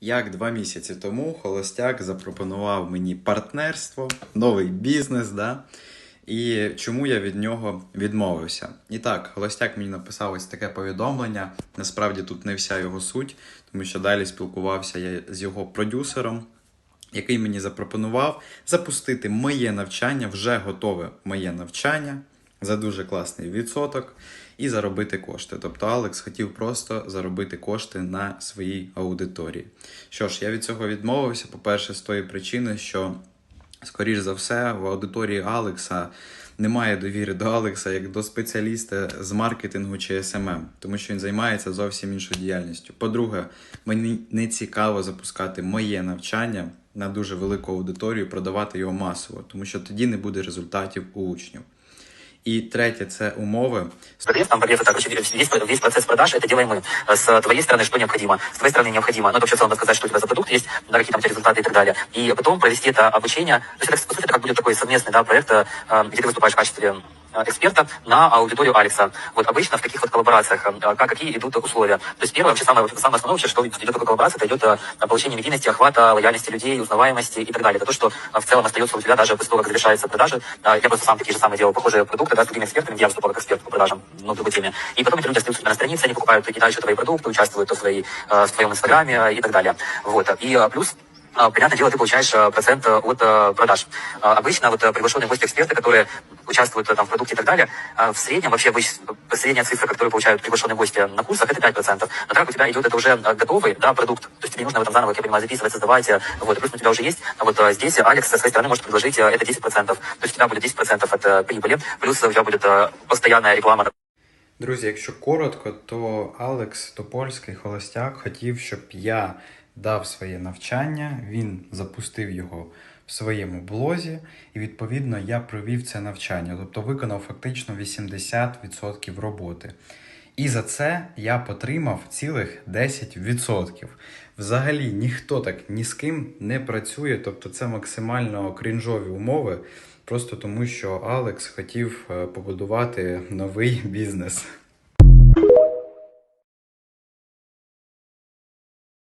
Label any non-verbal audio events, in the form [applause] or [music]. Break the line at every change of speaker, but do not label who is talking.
Як два місяці тому Холостяк запропонував мені партнерство, новий бізнес, да? і чому я від нього відмовився. І так, Холостяк мені написав ось таке повідомлення. Насправді тут не вся його суть, тому що далі спілкувався я з його продюсером, який мені запропонував запустити моє навчання, вже готове моє навчання за дуже класний відсоток і заробити кошти. Тобто Алекс хотів просто заробити кошти на своїй аудиторії. Що ж, я від цього відмовився, по-перше, з тої причини, що, скоріш за все, в аудиторії Алекса немає довіри до Алекса як до спеціаліста з маркетингу чи СММ, тому що він займається зовсім іншою діяльністю. По-друге, мені не цікаво запускати моє навчання на дуже велику аудиторію, продавати його масово, тому що тоді не буде результатів у учнів. І третє це умови.
Продавец, там продавец, это, короче, весь, весь процесс продаж, это делаем мы. С твоей стороны что необходимо? С твоей стороны необходимо, ну, это вообще в целом рассказать, что у тебя за продукт есть, да, какие там у тебя результаты и так далее. И потом провести это обучение. То есть, это, по сути, это как будет такой совместный, да, проект, э, где ты выступаешь в качестве э, эксперта на аудиторию Алекса. Вот обычно в таких вот коллаборациях, э, как, какие идут условия. То есть первое, вообще самое, самое основное, вообще, что идет такая коллаборация, это идет э, получение медийности, охвата, лояльности людей, узнаваемости и так далее. Это то, что э, в целом остается у тебя даже после того, как завершается продажи. Э, Я просто сам такие же самые делал похожие продукты, да, с другими экспертами, я выступал как эксперт по продажам, ну, в другой теме. И потом эти люди остаются у тебя на странице, они покупают и дальше твои продукты, участвуют в, твоей, э, в твоем инстаграме э, и так далее. Вот. И э, плюс а, Понятное дело, ты получаешь э, процент э, от э, продаж. А, Обычно вот э, приглашенные гости эксперты, которые участвуют э, там в продукте и так далее, а, в среднем вообще обыч- средняя цифра, которую получают приглашенные гости на курсах, это 5%. Но так как у тебя идет это уже э, готовый да, продукт, то есть тебе не нужно в этом заново, как я понимаю, записывать, создавать, э, вот, и плюс у тебя уже есть, а вот э, здесь Алекс со своей стороны может предложить э, это 10%. То есть у тебя будет 10% от э, прибыли, плюс у тебя будет э, постоянная реклама
Друзі, якщо коротко, то Алекс Топольський холостяк хотів, щоб я дав своє навчання, він запустив його в своєму блозі, і відповідно я провів це навчання, тобто виконав фактично 80% роботи. І за це я потримав цілих 10%. Взагалі ніхто так ні з ким не працює, тобто це максимально крінжові умови, просто тому що Алекс хотів е, побудувати новий [laughs] бізнес.